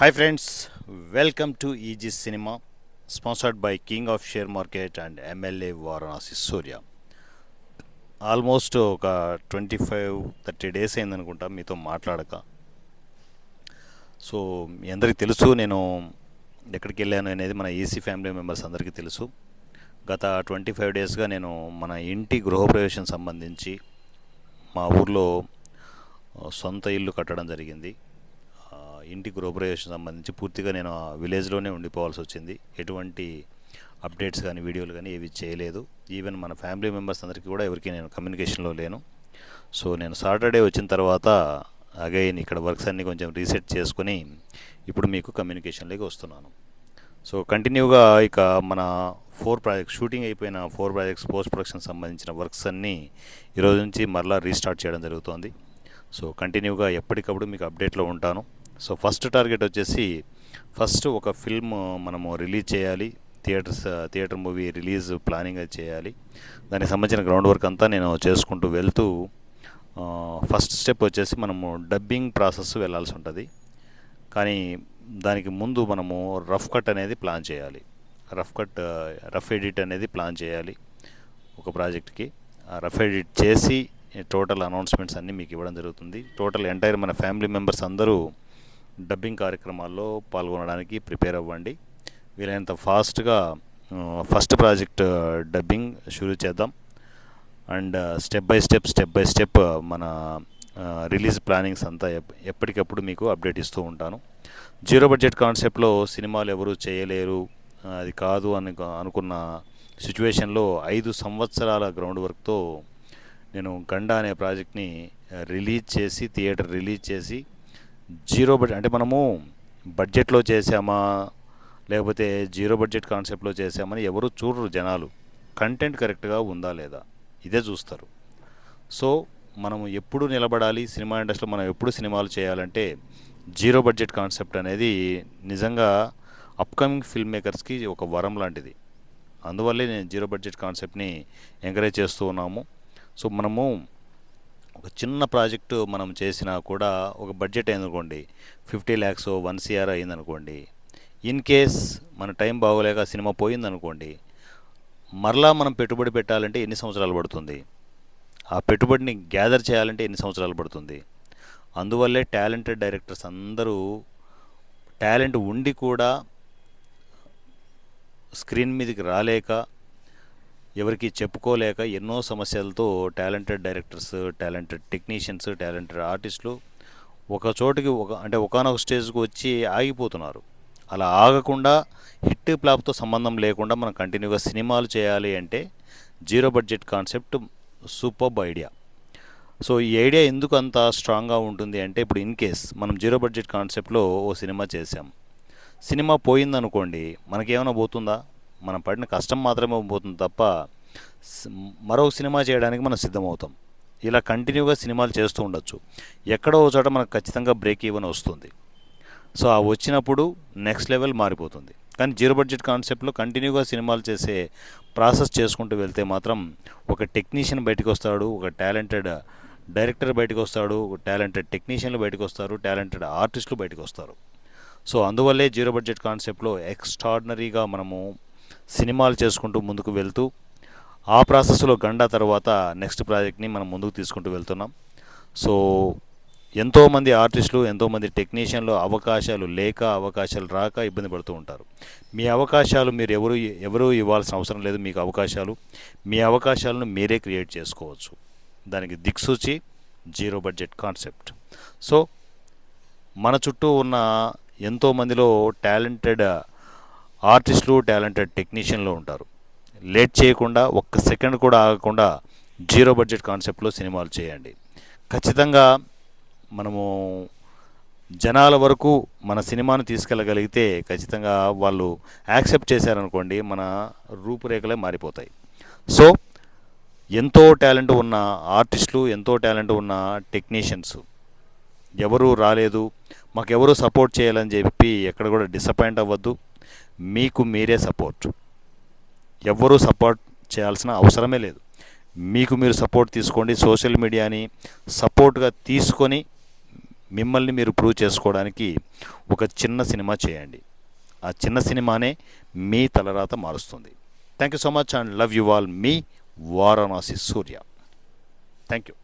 Hi friends welcome to easy cinema sponsored by king of share market and MLA Varanasi Surya almost ఒక twenty five thirty days అయిందనుకుంటా మీతో మాట్లాడక. So మీ అందరికీ తెలుసు నేను ఎక్కడికి వెళ్ళాను అనేది మన ఈసీ ఫ్యామిలీ మెంబర్స్ అందరికీ తెలుసు. గత ట్వంటీ ఫైవ్ డేస్గా నేను మన ఇంటి గృహప్రవేశం సంబంధించి మా ఊర్లో సొంత ఇల్లు కట్టడం జరిగింది. ఇంటి గృహప్రవేశం సంబంధించి పూర్తిగా నేను ఆ విలేజ్లోనే ఉండిపోవాల్సి వచ్చింది ఎటువంటి అప్డేట్స్ కానీ వీడియోలు కానీ ఏవి చేయలేదు. ఈవెన్ మన ఫ్యామిలీ మెంబర్స్ అందరికీ కూడా ఎవరికి నేను కమ్యూనికేషన్లో లేను. సో నేను సాటర్డే వచ్చిన తర్వాత అగైన్ ఇక్కడ వర్క్స్ అన్నీ కొంచెం రీసెట్ చేసుకొని ఇప్పుడు మీకు కమ్యూనికేషన్లోకి వస్తున్నాను. సో కంటిన్యూగా ఇక మన ఫోర్ ప్రాజెక్ట్ షూటింగ్ అయిపోయిన ఫోర్ ప్రాజెక్ట్స్ పోస్ట్ ప్రొడక్షన్ సంబంధించిన వర్క్స్ అన్నీ ఈరోజు నుంచి మరలా రీస్టార్ట్ చేయడం జరుగుతోంది. సో కంటిన్యూగా ఎప్పటికప్పుడు మీకు అప్డేట్లో ఉంటాను. సో ఫస్ట్ టార్గెట్ వచ్చేసి ఫస్ట్ ఒక ఫిల్మ్ మనము రిలీజ్ చేయాలి theatres theatre movie release planning అది చేయాలి. దానికి సంబంధించిన గ్రౌండ్ వర్క్ అంతా నేను చేసుకుంటూ వెళ్తూ ఫస్ట్ స్టెప్ వచ్చేసి మనము డబ్బింగ్ ప్రాసెస్ వెళ్ళాల్సి ఉంటుంది. కానీ దానికి ముందు మనము రఫ్ కట్ అనేది ప్లాన్ చేయాలి. రఫ్ కట్ రఫ్ ఎడిట్ అనేది ప్లాన్ చేయాలి ఒక ప్రాజెక్ట్కి. ఆ రఫ్ ఎడిట్ చేసి టోటల్ అనౌన్స్మెంట్స్ అన్నీ మీకు ఇవ్వడం జరుగుతుంది. టోటల్ ఎంటైర్ మన ఫ్యామిలీ మెంబర్స్ అందరూ డబ్బింగ్ కార్యక్రమాల్లో పాల్గొనడానికి ప్రిపేర్ అవ్వండి. వీలైనంత ఫాస్ట్గా ఫస్ట్ ప్రాజెక్ట్ డబ్బింగ్ షురూ చేద్దాం. And step by step step by step మన రిలీజ్ ప్లానింగ్స్ అంతా ఎప్పటికప్పుడు మీకు అప్డేట్ ఇస్తూ ఉంటాను. జీరో బడ్జెట్ కాన్సెప్ట్లో సినిమాలు ఎవరు చేయలేరు అది కాదు అని అనుకున్న సిచ్యువేషన్లో ఐదు సంవత్సరాల గ్రౌండ్ వర్క్తో నేను గండా అనే ప్రాజెక్ట్ని రిలీజ్ చేసి థియేటర్ రిలీజ్ చేసి జీరో బడ్జెట్ అంటే మనము బడ్జెట్లో చేసామా లేకపోతే జీరో బడ్జెట్ కాన్సెప్ట్లో చేసామని ఎవరు చూడరు జనాలు. కంటెంట్ కరెక్ట్గా ఉందా లేదా? ఇదే చూస్తారు. సో మనం ఎప్పుడు నిలబడాలి సినిమా ఇండస్ట్రీలో మనం ఎప్పుడు సినిమాలు చేయాలంటే జీరో బడ్జెట్ కాన్సెప్ట్ అనేది నిజంగా అప్కమింగ్ ఫిల్మ్ మేకర్స్కి ఒక వరం లాంటిది. అందువల్లే నేను జీరో బడ్జెట్ కాన్సెప్ట్ని ఎంకరేజ్ చేస్తూ ఉన్నాము. సో మనము ఒక చిన్న ప్రాజెక్టు మనం చేసినా కూడా ఒక బడ్జెట్ అయిందనుకోండి ఫిఫ్టీ ల్యాక్స్ వన్ సిఆర్ అయిందనుకోండి ఇన్ కేస్ మన టైం బాగోలేక సినిమా పోయిందనుకోండి మరలా మనం పెట్టుబడి పెట్టాలంటే ఎన్ని సంవత్సరాలు పడుతుంది? ఆ పెట్టుబడిని గ్యాదర్ చేయాలంటే ఎన్ని సంవత్సరాలు పడుతుంది? అందువల్లే టాలెంటెడ్ డైరెక్టర్స్ అందరూ టాలెంట్ ఉండి కూడా స్క్రీన్ మీదకి రాలేక ఎవరికి చెప్పుకోలేక ఎన్నో సమస్యలతో talented directors talented technicians talented ఆర్టిస్టులు ఒక చోటుకి ఒక అంటే ఒకనొక స్టేజ్కి వచ్చి ఆగిపోతున్నారు. అలా ఆగకుండా హిట్ ప్లాప్తో సంబంధం లేకుండా మనం కంటిన్యూగా సినిమాలు చేయాలి అంటే zero budget concept superb idea. So ఈ ఐడియా ఎందుకు అంత స్ట్రాంగ్గా ఉంటుంది అంటే ఇప్పుడు ఇన్ కేస్ మనం జీరో బడ్జెట్ కాన్సెప్ట్లో ఓ సినిమా చేసాం సినిమా పోయిందనుకోండి మనకేమైనా పోతుందా? మనం పడిన కష్టం మాత్రమే పోతుంది తప్ప మరో సినిమా చేయడానికి మనం సిద్ధమవుతాం. ఇలా కంటిన్యూగా సినిమాలు చేస్తూ ఉండొచ్చు. ఎక్కడో చోట మనకు ఖచ్చితంగా బ్రేక్ ఈవెన్ వస్తుంది. సో ఆ వచ్చినప్పుడు నెక్స్ట్ లెవెల్ మారిపోతుంది. కానీ జీరో బడ్జెట్ కాన్సెప్ట్లో కంటిన్యూగా సినిమాలు చేసే ప్రాసెస్ చేసుకుంటూ వెళ్తే మాత్రం ఒక టెక్నీషియన్ బయటకు వస్తాడు ఒక టాలెంటెడ్ డైరెక్టర్ బయటకు వస్తాడు ఒక టాలెంటెడ్ టెక్నీషియన్లు బయటకు వస్తారు టాలెంటెడ్ ఆర్టిస్టులు బయటకు వస్తారు. సో అందువల్లే జీరో బడ్జెట్ కాన్సెప్ట్లో ఎక్స్ట్రాడినరీగా మనము సినిమాలు చేసుకుంటూ ముందుకు వెళ్తూ ఆ ప్రాసెస్లో గండా తర్వాత నెక్స్ట్ ప్రాజెక్ట్ని మనం ముందుకు తీసుకుంటూ వెళ్తున్నాం. సో ఎంతోమంది ఆర్టిస్టులు ఎంతోమంది టెక్నీషియన్లు అవకాశాలు లేక అవకాశాలు రాక ఇబ్బంది పడుతూ ఉంటారు. మీ అవకాశాలు మీరు ఎవరు ఎవరు ఇవ్వాల్సిన అవసరం లేదు మీకు అవకాశాలు. మీ అవకాశాలను మీరే క్రియేట్ చేసుకోవచ్చు. దానికి దిక్సూచి జీరో బడ్జెట్ కాన్సెప్ట్. సో మన చుట్టూ ఉన్న ఎంతోమందిలో టాలెంటెడ్ ఆర్టిస్టులు టాలెంటెడ్ టెక్నీషియన్లు ఉంటారు. లేట్ చేయకుండా ఒక్క సెకండ్ కూడా ఆగకుండా జీరో బడ్జెట్ కాన్సెప్ట్లో సినిమాలు చేయండి. ఖచ్చితంగా మనము జనాల వరకు మన సినిమాను తీసుకెళ్ళగలిగితే ఖచ్చితంగా వాళ్ళు యాక్సెప్ట్ చేశారనుకోండి మన రూపురేఖలే మారిపోతాయి. సో ఎంతో టాలెంట్ ఉన్న ఆర్టిస్టులు ఎంతో టాలెంట్ ఉన్న టెక్నీషియన్స్ ఎవరు రాలేదు. మాకు ఎవరు సపోర్ట్ చేయాలని చెప్పి ఎక్కడ కూడా డిసప్పాయింట్ అవ్వద్దు. మీకు మీరే సపోర్ట్ ఎవ్వరూ సపోర్ట్ చేయాల్సిన అవసరమే లేదు. మీకు మీరు సపోర్ట్ తీసుకోండి సోషల్ మీడియాని సపోర్ట్గా తీసుకొని మిమ్మల్ని మీరు ప్రూవ్ చేసుకోవడానికి ఒక చిన్న సినిమా చేయండి. ఆ చిన్న సినిమానే మీ తలరాత మారుస్తుంది. Thank you so much and love you all me Varanasi Surya. Thank you